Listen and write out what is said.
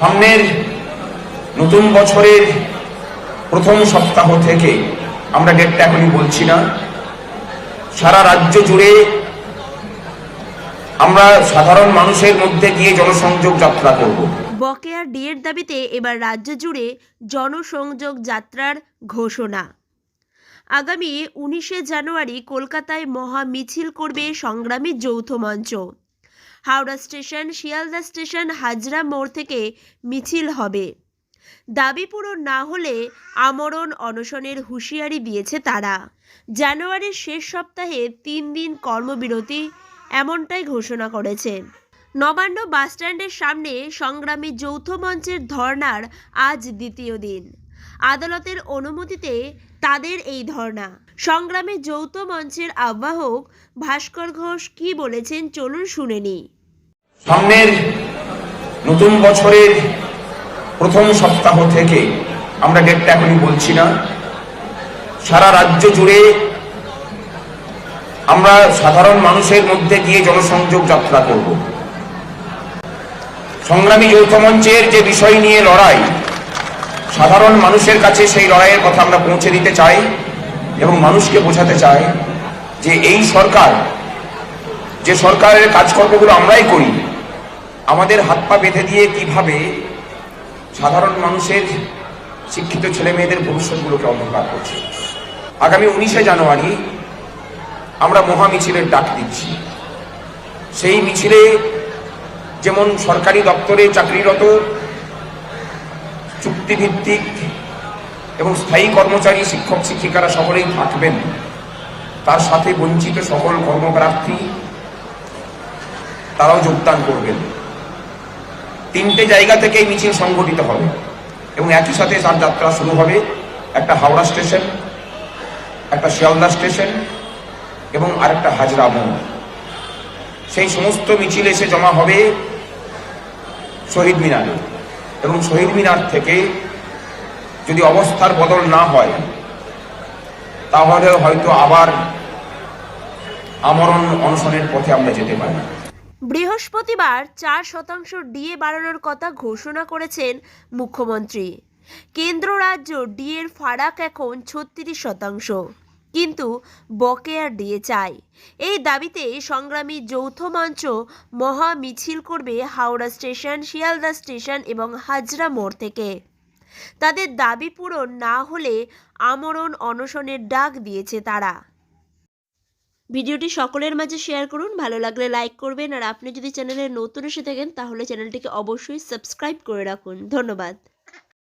সামনের নতুন বছরের প্রথম সপ্তাহ থেকে আমরা ডেটটা এখনই বলছি না। সারা রাজ্য জুড়ে আমরা সাধারণ মানুষের মধ্যে গিয়ে জনসংযোগ যাত্রা করব। বকেয়া ডিএর দাবিতে এবার রাজ্য জুড়ে জনসংযোগ যাত্রার ঘোষণা। আগামী উনিশে জানুয়ারি কলকাতায় মহা মিছিল করবে সংগ্রামী যৌথ মঞ্চ। হাওড়া স্টেশন, শিয়ালদা স্টেশন, হাজরা মোড় থেকে মিছিল হবে। দাবি পূরণ না হলে আমরণ অনশনের হুঁশিয়ারি দিয়েছে তারা। জানুয়ারির শেষ সপ্তাহে তিন দিন কর্মবিরতি এমনটাই ঘোষণা করেছে। নবান্ন বাসস্ট্যান্ডের সামনে সংগ্রামী যৌথ মঞ্চের ধর্নার আজ দ্বিতীয় দিন। আদালতের অনুমতিতে তাদের এই ধর্না সংগ্রামে যৌথ মঞ্চের আহ্বায়ক ভাস্কর ঘোষ কি বলেছেন চলুন শুনে নিই সামনের নতুন বছরের প্রথম সপ্তাহ থেকে আমরা ডেটটা এখনই বলছি না। সারা রাজ্য জুড়ে আমরা সাধারণ মানুষের মধ্যে গিয়ে জনসংযোগ যাত্রা করব। সংগ্রামী যৌথ মঞ্চের যে বিষয় নিয়ে লড়াই সাধারণ মানুষের কাছে সেই লড়াইয়ের কথা আমরা পৌঁছে দিতে চাই এবং মানুষকে বোঝাতে চাই যে এই সরকার, যে সরকারের কাজকর্মগুলো আমরাই করি, আমাদের হাত পা বেঁধে দিয়ে কীভাবে সাধারণ মানুষের শিক্ষিত ছেলে মেয়েদের ভবিষ্যৎগুলোকে অন্ধকার করছে। আগামী উনিশে জানুয়ারি আমরা মহা মিছিলের ডাক দিচ্ছি। সেই মিছিলে যেমন সরকারি দপ্তরে চাকরিরত চুক্তিভিত্তিক এবং স্থায়ী কর্মচারী, শিক্ষক, শিক্ষিকারা সকলেই থাকবেন। তার সাথে বঞ্চিত সকল কর্মপ্রার্থী, তারাও যোগদান করবেন। তিনটে জায়গা থেকে এই মিছিল সংগঠিত হবে এবং একই সাথে তার যাত্রা শুরু হবে। একটা হাওড়া স্টেশন, একটা শিয়ালদা স্টেশন এবং আরেকটা হাজরা মোড়। সেই সমস্ত মিছিল এসে জমা হবে শহীদ মিনারে। এবং শহীদ মিনার থেকে যদি অবস্থার বদল না হয়, তাহলে হয়তো আবার আমরণ অনশনের পথে আমরা যেতে পারি বৃহস্পতিবার চার শতাংশ ডিএ বাড়ানোর কথা ঘোষণা করেছেন মুখ্যমন্ত্রী। কেন্দ্র রাজ্য ডিএর ফারাক এখন ছত্রিশ শতাংশ। কিন্তু বকেয়ার দিয়ে চায় এই দাবিতে সংগ্রামী যৌথ মঞ্চ মহা মিছিল করবে হাওড়া স্টেশন, শিয়ালদা স্টেশন এবং হাজরা মোড় থেকে। তাদের দাবি পূরণ না হলে আমরণ অনশনের ডাক দিয়েছে তারা। ভিডিওটি সকলের মাঝে শেয়ার করুন, ভালো লাগলে লাইক করবেন। আর আপনি যদি চ্যানেলে নতুন এসে থাকেন, তাহলে চ্যানেলটিকে অবশ্যই সাবস্ক্রাইব করে রাখুন। ধন্যবাদ।